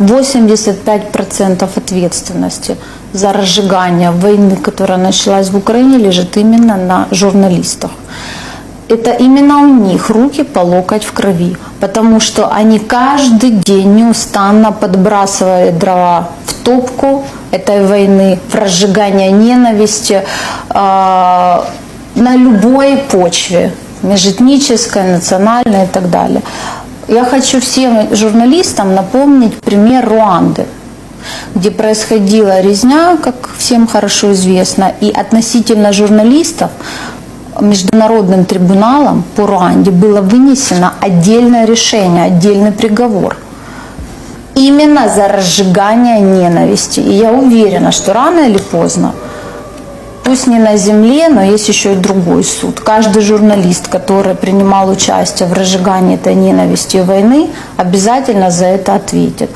85% ответственности за разжигание войны, которая началась в Украине, лежит именно на журналистах. Это именно у них руки по локоть в крови, потому что они каждый день неустанно подбрасывают дрова в топку этой войны, в разжигание ненависти э, на любой почве, межэтнической, национальной и так далее. Я хочу всем журналистам напомнить пример Руанды где происходила резня, как всем хорошо известно, и относительно журналистов Международным трибуналом по Руанде было вынесено отдельное решение, отдельный приговор. Именно за разжигание ненависти. И я уверена, что рано или поздно, пусть не на земле, но есть еще и другой суд. Каждый журналист, который принимал участие в разжигании этой ненависти и войны, обязательно за это ответит.